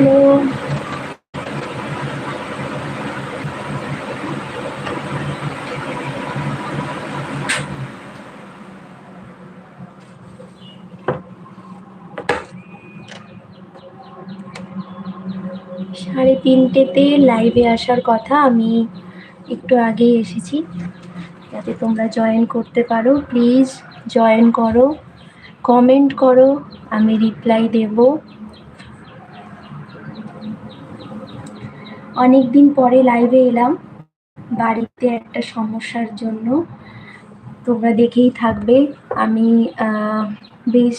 Hello. সাড়ে তিনটেতে লাইভে আসার কথা, আমি একটু আগেই এসেছি। যাতে তোমরা জয়েন করতে পারো প্লিজ জয়েন করো কমেন্ট করো, আমি রিপ্লাই দেব। অনেক দিন পরে লাইভে এলাম। বাড়িতে একটা সমস্যার জন্য। তোমরা দেখেই থাকবে। আমি বেশ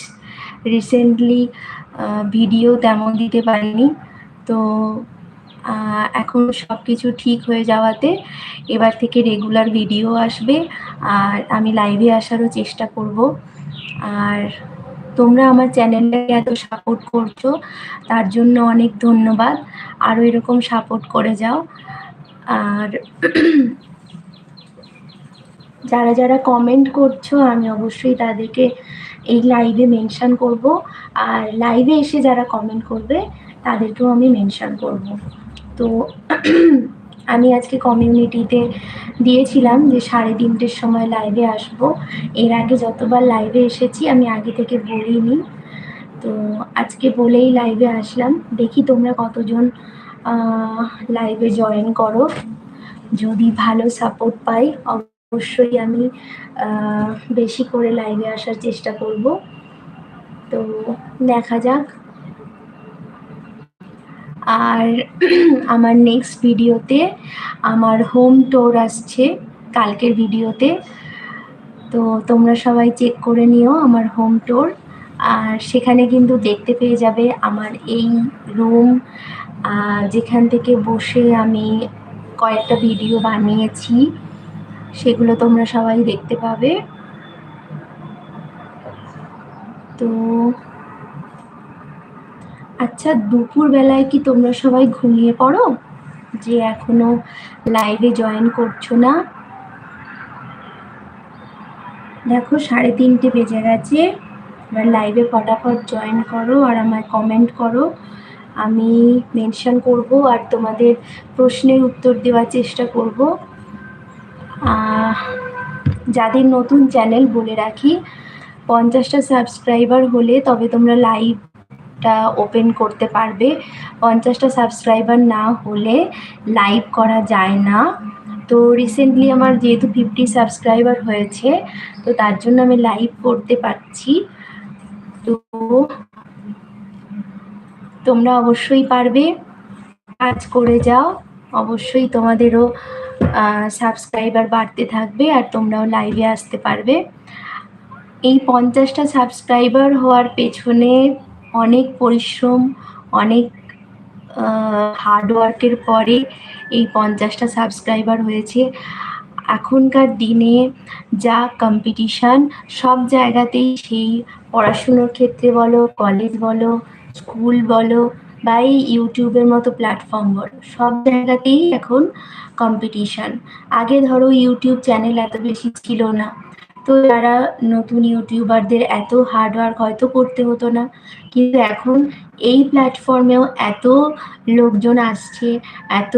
রিসেন্টলি ভিডিও তেমন দিতে পারিনি। তো এখন সব কিছু ঠিক হয়ে যাওয়াতে এবার থেকে রেগুলার ভিডিও আসবে। আর আমি লাইভে আসারও চেষ্টা করব। আর তোমরা আমার চ্যানেলটাকে এত সাপোর্ট করছ, তার জন্য অনেক ধন্যবাদ। আরও এরকম সাপোর্ট করে যাও। আর যারা যারা কমেন্ট করছ, আমি অবশ্যই তাদেরকে এই লাইভে মেনশন করব। আর লাইভে এসে যারা কমেন্ট করবে, তাদেরকেও আমি মেনশন করব। তো আমি আজকে কমিউনিটিতে দিয়েছিলাম যে সাড়ে তিনটের সময় লাইভে আসব। এর আগে যতবার লাইভে এসেছি, আমি আগে থেকে বলিনি। তো আজকে বলেই লাইভে আসলাম। দেখি তোমরা কতজন লাইভে জয়েন করো। যদি ভালো সাপোর্ট পাই, অবশ্যই আমি বেশি করে লাইভে আসার চেষ্টা করব। তো দেখা যাক আর আমার নেক্সট ভিডিওতে আমার হোম টোর আসছে, কালকের ভিডিওতে তো তোমরা সবাই চেক করে নিও আমার হোম টোর আর সেখানে কিন্তু দেখতে পেয়ে যাবে আমার এই রুম যেখান থেকে বসে আমি কয়েকটা ভিডিও বানিয়েছি, সেগুলো তোমরা সবাই দেখতে পাবে। তো আচ্ছা দুপুর বেলায় কি তোমরা সবাই ঘুমিয়ে পড়ো? যে এখনও লাইভে জয়েন করছ না। দেখো, সাড়ে তিনটে বেজে গেছে। এবার লাইভে ফটাফট জয়েন করো আর আমায় কমেন্ট করো। আমি মেনশন করব আর তোমাদের প্রশ্নের উত্তর দেওয়ার চেষ্টা করব। যাদের নতুন চ্যানেল বলে রাখি, পঞ্চাশটা সাবস্ক্রাইবার হলে তবে তোমরা লাইভ টা ওপেন করতে পারবে। পঞ্চাশটা সাবস্ক্রাইবার না হলে লাইভ করা যায় না। তো রিসেন্টলি আমার যেহেতু ফিফটি সাবস্ক্রাইবার হয়েছে, তো তার জন্য আমি লাইভ করতে পারছি। তো তোমরা অবশ্যই পারবে। কাজ করে যাও। অবশ্যই তোমাদেরও সাবস্ক্রাইবার বাড়তে থাকবে আর তোমরাও লাইভে আসতে পারবে। এই পঞ্চাশটা সাবস্ক্রাইবার হওয়ার পেছনে অনেক পরিশ্রম, অনেক হার্ডওয়ার্কের পরে এই পঞ্চাশটা সাবস্ক্রাইবার হয়েছে। এখনকার দিনে যা কম্পিটিশান সব জায়গাতেই সেই পড়াশুনোর ক্ষেত্রে বলো কলেজ বলো স্কুল বলো বা এই ইউটিউবের মতো প্ল্যাটফর্ম বলো, সব জায়গাতেই এখন কম্পিটিশান আগে ধরো ইউটিউব চ্যানেল এত বেশি ছিল না। তো যারা নতুন ইউটিউবারদের এত হার্ডওয়ার্ক হয়তো করতে হতো না, কিন্তু এখন এই প্ল্যাটফর্মেও এত লোকজন আসছে, এত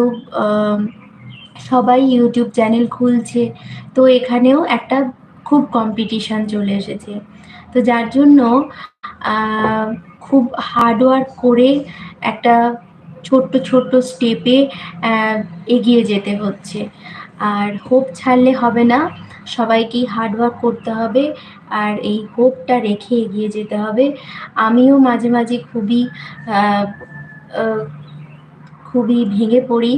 সবাই ইউটিউব চ্যানেল খুলছে, তো এখানেও একটা খুব কম্পিটিশান চলে এসেছে। তো যার জন্য খুব হার্ডওয়ার্ক করে একটা ছোট্ট ছোট্ট স্টেপে এগিয়ে যেতে হচ্ছে। আর হোপ ছাড়লে হবে না। সবাইকেই হার্ডওয়ার্ক করতে হবে আর এই হোপটা রেখে এগিয়ে যেতে হবে। আমিও মাঝে মাঝে খুবই খুবই ভেঙে পড়ি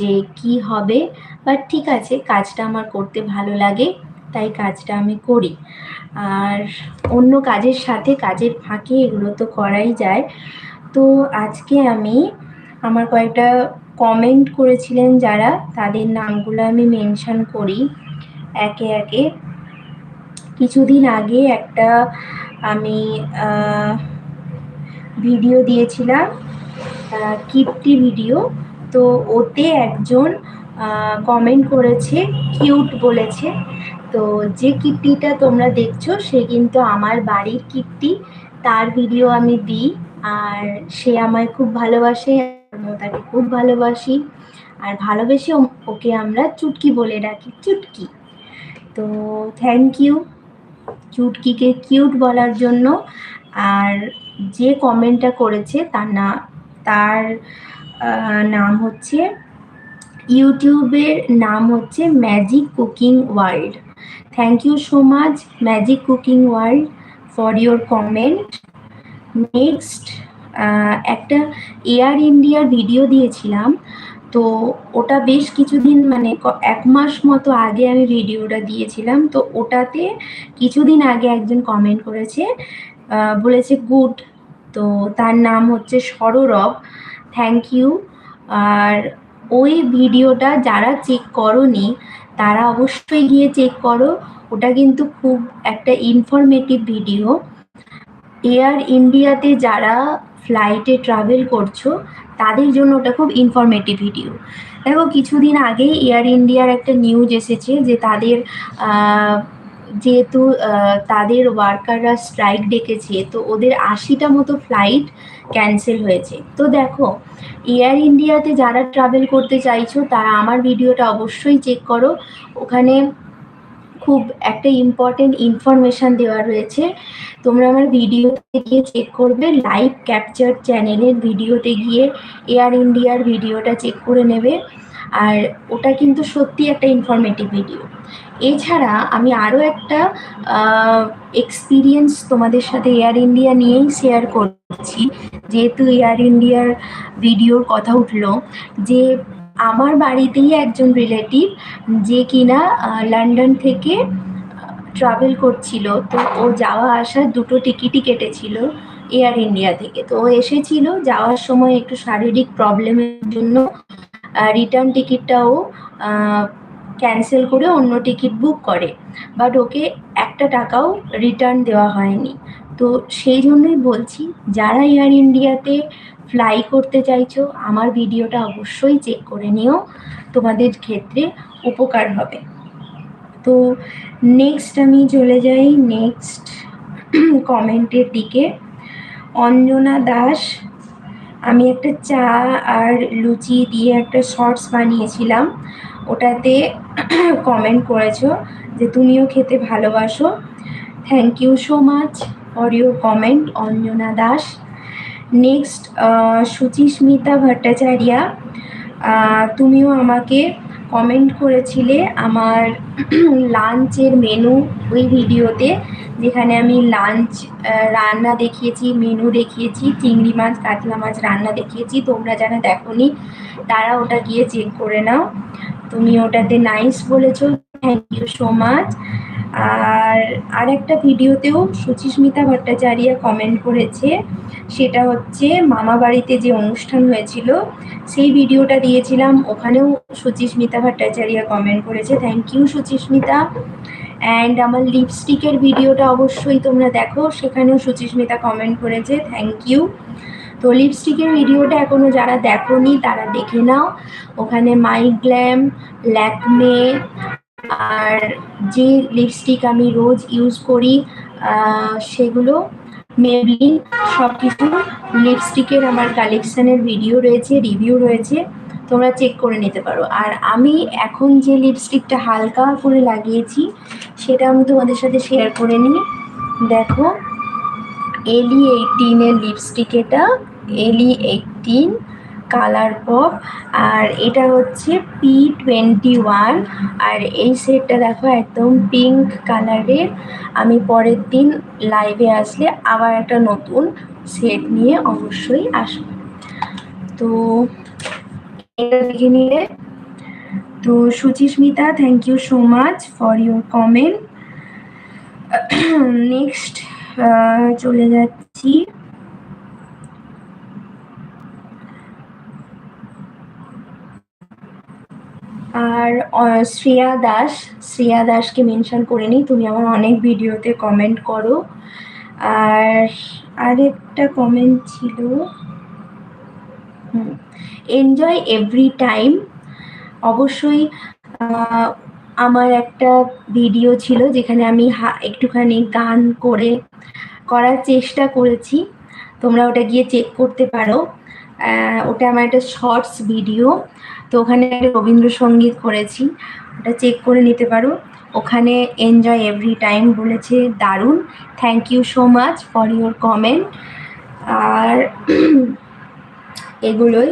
যে কি হবে বাট ঠিক আছে, কাজটা আমার করতে ভালো লাগে, তাই কাজটা আমি করি। আর অন্য কাজের সাথে কাজের ফাঁকে এগুলো তো করাই যায়। তো আজকে আমি আমার কয়েকটা কমেন্ট করেছিলেন যারা, তাদের নামগুলো আমি মেনশন করি। একে একে। কিছুদিন আগে একটা আমি ভিডিও দিয়েছিলাম কিপ্টি ভিডিও তো ওতে একজন কমেন্ট করেছে কিউট বলেছে। তো যে কিপ্টিটা তোমরা দেখছ, সে কিন্তু আমার বাড়ির কিপ্টি তার ভিডিও আমি দিই, আর সে আমায় খুব ভালোবাসে তাকে খুব ভালোবাসি। আর ভালোবেসে ওকে আমরা চুটকি বলে ডাকি, চুটকি। তো থ্যাংক ইউ চুটকিকে কিউট বলার জন্য। আর যে কমেন্টটা করেছে, তার না, তার নাম হচ্ছে, ইউটিউবের নাম হচ্ছে magic cooking world thank you so much magic cooking world for your comment next একটা এয়ার ইন্ডিয়ার ভিডিও দিয়েছিলাম। তো ওটা বেশ কিছুদিন মানে এক মাস মতো আগে আমি ভিডিওটা দিয়েছিলাম। তো ওটাতে কিছুদিন আগে একজন কমেন্ট করেছে বলেছে, গুড। তো তার নাম হচ্ছে সররব থ্যাংক ইউ আর ওই ভিডিওটা যারা চেক করনি, তারা অবশ্যই গিয়ে চেক করো। ওটা কিন্তু খুব একটা ইনফরমেটিভ ভিডিও এয়ার ইন্ডিয়াতে যারা ফ্লাইটে ট্রাভেল করছ তাদের জন্য ওটা খুব ইনফরমেটিভ ভিডিও দেখো, কিছুদিন আগেই এয়ার ইন্ডিয়ার একটা নিউজ এসেছে যে তাদের যেহেতু তাদের ওয়ার্কাররা স্ট্রাইক ডেকেছে, তো ওদের আশিটা মতো ফ্লাইট ক্যান্সেল হয়েছে। তো দেখো এয়ার ইন্ডিয়াতে যারা ট্রাভেল করতে চাইছো, তারা আমার ভিডিওটা অবশ্যই চেক করো। ওখানে খুব একটা ইম্পর্টেন্ট ইনফরমেশান দেওয়া রয়েছে। তোমরা আমার ভিডিওতে গিয়ে চেক করবে লাইভ ক্যাপচার চ্যানেলের ভিডিওতে গিয়ে এয়ার ইন্ডিয়ার ভিডিওটা চেক করে নেবে। আর ওটা কিন্তু সত্যি একটা ইনফরমেটিভ ভিডিও এছাড়া আমি আরও একটা এক্সপিরিয়েন্স তোমাদের সাথে এয়ার ইন্ডিয়া নিয়েই শেয়ার করছি। যেহেতু এয়ার ইন্ডিয়ার ভিডিওর কথা উঠল, যে আমার বাড়িতেই একজন রিলেটিভ যে কিনা লন্ডন থেকে ট্রাভেল করছিল। তো ও যাওয়া আসার দুটো টিকিটই কেটেছিল এয়ার ইন্ডিয়া থেকে। তো ও এসেছিল, যাওয়ার সময় একটু শারীরিক প্রবলেমের জন্য রিটার্ন টিকিটটাও ক্যান্সেল করে অন্য টিকিট বুক করে। বাট ওকে একটা টাকাও রিটার্ন দেওয়া হয়নি। তো সেই জন্যই বলছি, যারা এয়ার ইন্ডিয়াতে ফ্লাই করতে চাইছো, আমার ভিডিওটা অবশ্যই চেক করে নিও। তোমাদের ক্ষেত্রে উপকার হবে। তো নেক্সট আমি চলে যাই নেক্সট কমেন্টের দিকে। অঞ্জনা দাস, আমি একটা চা আর লুচি দিয়ে একটা শর্টস বানিয়েছিলাম। ওটাতে কমেন্ট করেছ যে তুমিও খেতে ভালোবাসো। Thank you so much for your comment Anjana Das. Next Suchismita Bhattacharya তুমিও আমাকে কমেন্ট করেছিলে আমার লাঞ্চের মেনু ওই ভিডিওতে যেখানে আমি লাঞ্চ রান্না দেখিয়েছি মেনু দেখিয়েছি, চিংড়ি মাছ, কাতলা মাছ রান্না দেখিয়েছি, তোমরা যারা দেখোনি, তারা ওটা গিয়ে চেক করে নাও। তুমি ওটাতে নাইস বলেছ থ্যাংক ইউ সো মাচ আর আরেকটা ভিডিওতেও সুচিস্মিতা ভট্টাচার্য কমেন্ট করেছে সেটা হচ্ছে মামা বাড়িতে যে অনুষ্ঠান হয়েছিল, সেই ভিডিওটা দিয়েছিলাম। ওখানেও সুচিস্মিতা ভট্টাচার্য কমেন্ট করেছে থ্যাংক ইউ সুচিস্মিতা। অ্যান্ড আমার লিপস্টিকের ভিডিওটা অবশ্যই তোমরা দেখো, সেখানেও সুচিস্মিতা কমেন্ট করেছে থ্যাংক ইউ তো লিপস্টিকের ভিডিওটা এখনও যারা দেখোনি, তারা দেখে নাও। ওখানে মাই গ্ল্যাম ল্যাকমে আর যে লিপস্টিক আমি রোজ ইউজ করি সেগুলো মেবলিন সব কিছু লিপস্টিকের আমার কালেকশানের ভিডিও রয়েছে রিভিউ রয়েছে, তোমরা চেক করে নিতে পারো। আর আমি এখন যে লিপস্টিকটা হালকা করে লাগিয়েছি, সেটা আমি তোমাদের সাথে শেয়ার করে নিই। দেখো এলি এইটিনের লিপস্টিক এটা এলি এইটিন কালার পপ। আর এটা হচ্ছে পি টোয়েন্টি ওয়ান আর এই সেটটা দেখো একদম পিঙ্ক কালারের। আমি পরের দিন লাইভে আসলে আবার একটা নতুন সেট নিয়ে অবশ্যই আসব। তো এটা দেখে নিলে। তো Suchismita thank you so much for your comment next চলে যাচ্ছি। আর শ্রেয়া দাস, শ্রেয়া দাসকে মেনশন করে নিই। তুমি আমার অনেক ভিডিওতে কমেন্ট করো। আর আরেকটা কমেন্ট ছিল এনজয় এভরি টাইম অবশ্যই আমার একটা ভিডিও ছিল যেখানে আমি একটুখানি গান করে করার চেষ্টা করেছি। তোমরা ওটা গিয়ে চেক করতে পারো। ওটা আমার একটা শর্টস ভিডিও তো ওখানে রবীন্দ্রসঙ্গীত করেছি, ওটা চেক করে নিতে পারো। ওখানে এনজয় এভরি টাইম বলেছে, দারুণ thank you so much for your comment আর এগুলোই।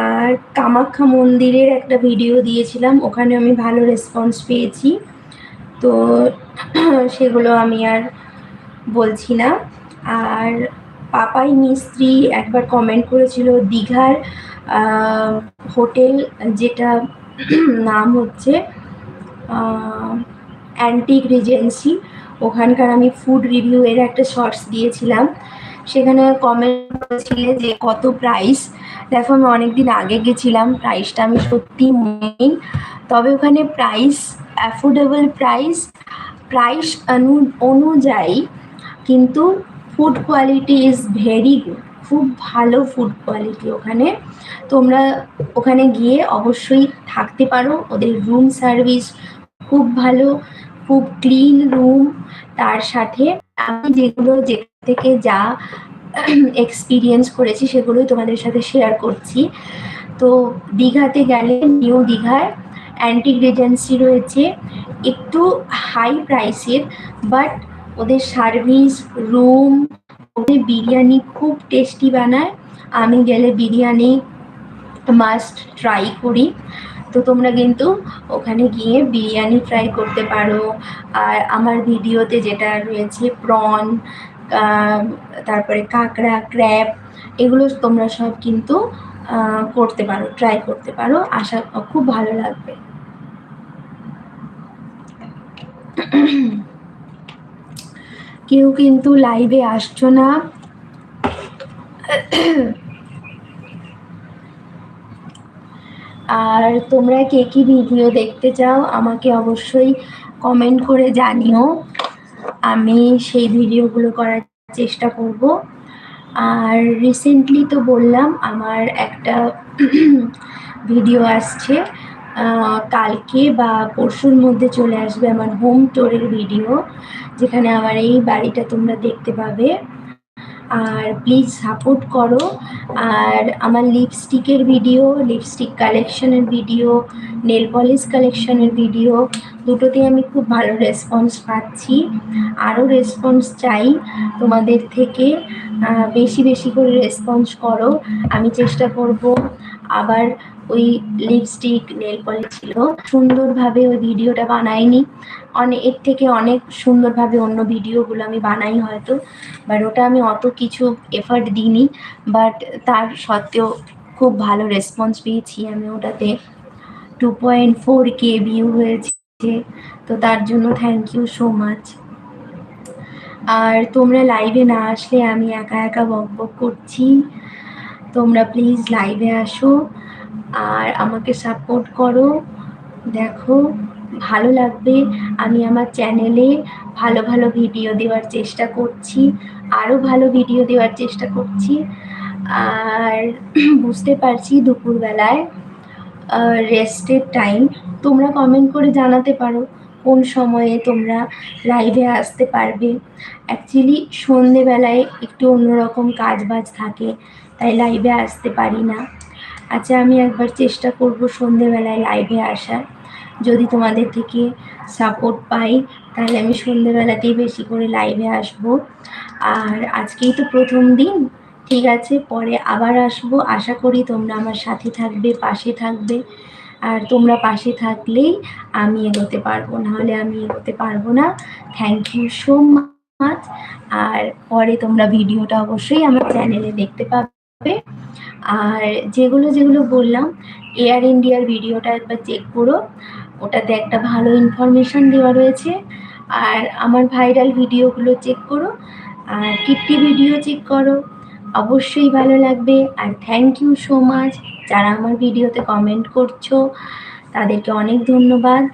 আর কামাখ্যা মন্দিরের একটা ভিডিও দিয়েছিলাম, ওখানে আমি ভালো রেসপন্স পেয়েছি। তো সেগুলো আমি আর বলছি না। আর পাপাই মিস্ত্রি একবার কমেন্ট করেছিল, দীঘার হোটেল যেটা নাম হচ্ছে অ্যান্টিক রিজেন্সি ওখানকার আমি ফুড রিভিউ এর একটা শর্টস দিয়েছিলাম। সেখানে কমেন্ট করেছিলে যে কত প্রাইস দেখো, আমি অনেকদিন আগে গেছিলাম প্রাইসটা আমি সত্যি মনে তবে ওখানে প্রাইস অ্যাফোর্ডেবল প্রাইস প্রাইস অনু, অনুযায়ী কিন্তু food quality is very good খুব ভালো ফুড কোয়ালিটি ওখানে। তোমরা ওখানে গিয়ে অবশ্যই থাকতে পারো। ওদের রুম সার্ভিস খুব ভালো, খুব ক্লিন রুম তার সাথে আমি যেগুলো যেখান থেকে যা এক্সপিরিয়েন্স করেছি সেগুলোই তোমাদের সাথে শেয়ার করছি। তো দীঘাতে গেলে নিউ দীঘায় অ্যান্টিক রেজেন্সি রয়েছে। একটু হাই প্রাইসের বাট ওদের সার্ভিস রুম বিরিয়ানি খুব টেস্টি বানায়। আমি গেলে বিরিয়ানি মাস্ট ট্রাই করি। তো তোমরা কিন্তু ওখানে গিয়ে বিরিয়ানি ট্রাই করতে পারো। আর আমার ভিডিওতে যেটা রয়েছে প্রন তারপরে কাঁকড়া ক্র্যাব এগুলো তোমরা সব কিন্তু করতে পারো ট্রাই করতে পারো। আশা, খুব ভালো লাগবে। কেউ কিন্তু লাইভে আসছো না। আর তোমরা কে কী ভিডিও দেখতে চাও, আমাকে অবশ্যই কমেন্ট করে জানিও। আমি সেই ভিডিওগুলো করার চেষ্টা করব। আর রিসেন্টলি তো বললাম, আমার একটা ভিডিও আসছে। কালকে বা পরশুর মধ্যে চলে আসবে আমার হোম টোরের ভিডিও যেখানে আমার এই বাড়িটা তোমরা দেখতে পাবে। আর প্লিজ সাপোর্ট করো। আর আমার লিপস্টিকের ভিডিও লিপস্টিক কালেকশনের ভিডিও নেল পলিশ কালেকশনের ভিডিও দুটোতে আমি খুব ভালো রেসপন্স পাচ্ছি। আরও রেসপন্স চাই তোমাদের থেকে। বেশি বেশি করে রেসপন্স করো। আমি চেষ্টা করব আবার ওই লিপস্টিক নেল পলিশ ছিল। সুন্দরভাবে ওই ভিডিওটা বানাইনি। অনেক এর থেকে অনেক সুন্দরভাবে অন্য ভিডিওগুলো আমি বানাই হয়তো। বাট ওটা আমি অত কিছু এফার্ট দিইনি। বাট তার সত্ত্বেও খুব ভালো রেসপন্স পেয়েছি আমি ওটাতে। Two point four K view হয়েছে। তো তার জন্য থ্যাংক ইউ সো মাচ আর তোমরা লাইভে না আসলে আমি একা একা বক বক করছি। তোমরা প্লিজ লাইভে আসো আর আমাকে সাপোর্ট করো। দেখো, ভালো লাগবে। আমি আমার চ্যানেলে ভালো ভালো ভিডিও দেওয়ার চেষ্টা করছি আরও ভালো ভিডিও দেওয়ার চেষ্টা করছি। আর বুঝতে পারছি দুপুরবেলায় রেস্টের টাইম তোমরা কমেন্ট করে জানাতে পারো কোন সময়ে তোমরা লাইভে আসতে পারবে। অ্যাকচুয়ালি সন্ধেবেলায় একটু অন্যরকম কাজ বাজ থাকে। তাই লাইভে আসতে পারি না। আচ্ছা আমি একবার চেষ্টা করব সন্ধেবেলায় লাইভে আসার। যদি তোমাদের থেকে সাপোর্ট পাই, তাহলে আমি সন্ধেবেলাতেই বেশি করে লাইভে আসব। আর আজকেই তো প্রথম দিন, ঠিক আছে? পরে আবার আসব। আশা করি তোমরা আমার সাথে থাকবে, পাশে থাকবে। আর তোমরা পাশে থাকলেই আমি এগোতে পারব, নাহলে আমি এগোতে পারব না। থ্যাংক ইউ সো মাচ আর পরে তোমরা ভিডিওটা অবশ্যই আমার চ্যানেলে দেখতে পাবে। আর যেগুলো যেগুলো বললাম এয়ার ইন্ডিয়ার ভিডিওটা একবার চেক করো। ওটাতে একটা ভালো ইনফরমেশান দেওয়া রয়েছে। আর আমার ভাইরাল ভিডিওগুলো চেক করো। আর কীর্তি ভিডিও চেক করো। অবশ্যই ভালো লাগবে। আর থ্যাংক ইউ সো মাচ যারা আমার ভিডিওতে কমেন্ট করছ। তাদেরকে অনেক ধন্যবাদ।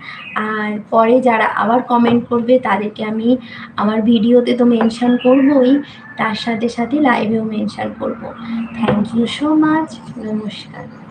আর পরে যারা আবার কমেন্ট করবে, তাদেরকে আমি আমার ভিডিওতে তো মেনশান করবই, তার সাথে সাথে লাইভেও মেনশান করব। থ্যাংক ইউ সো মাচ নমস্কার।